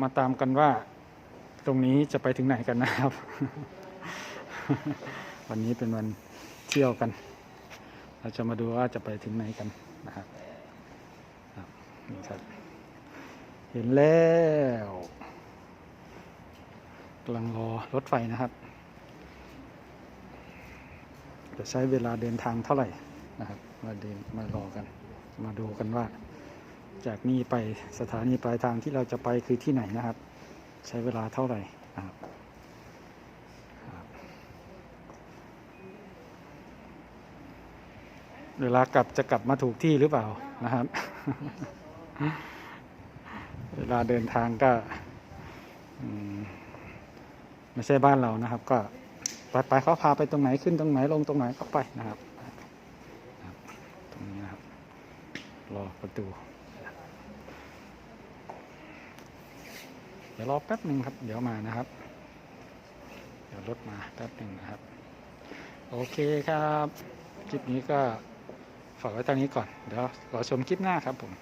มาตามกันว่า ตรงนี้จะไปถึงไหนกันนะครับ วันนี้เป็นวันเที่ยวกัน เราจะมาดูว่าจะไปถึงไหนกันนะครับนี่ครับ เห็นแล้วกำลังรอรถไฟนะครับ จะใช้เวลาเดินทางเท่าไหร่นะครับ มาเดินมารอกัน มาดูกันว่า จากนี้ไปสถานีปลายทางที่เราจะไปคือที่ไหนนะครับ ใช้เวลาเท่าไหร่นะครับเวลากลับจะกลับมาถูกที่หรือเปล่านะครับ เวลาเดินทางก็ไม่ใช่บ้านเรานะครับ ก็ไปไปเขาพาไปตรงไหนขึ้นตรงไหนลงตรงไหนก็ไปนะครับครับตรงนี้นะครับ รอประตู เดี๋ยวรอแป๊บหนึ่งครับ เดี๋ยวมานะครับ เดี๋ยวรถมาแป๊บหนึ่งนะครับ โอเคครับ คลิปนี้ก็ฝากไว้ตอนนี้ก่อน เดี๋ยวรอชมคลิปหน้าครับผม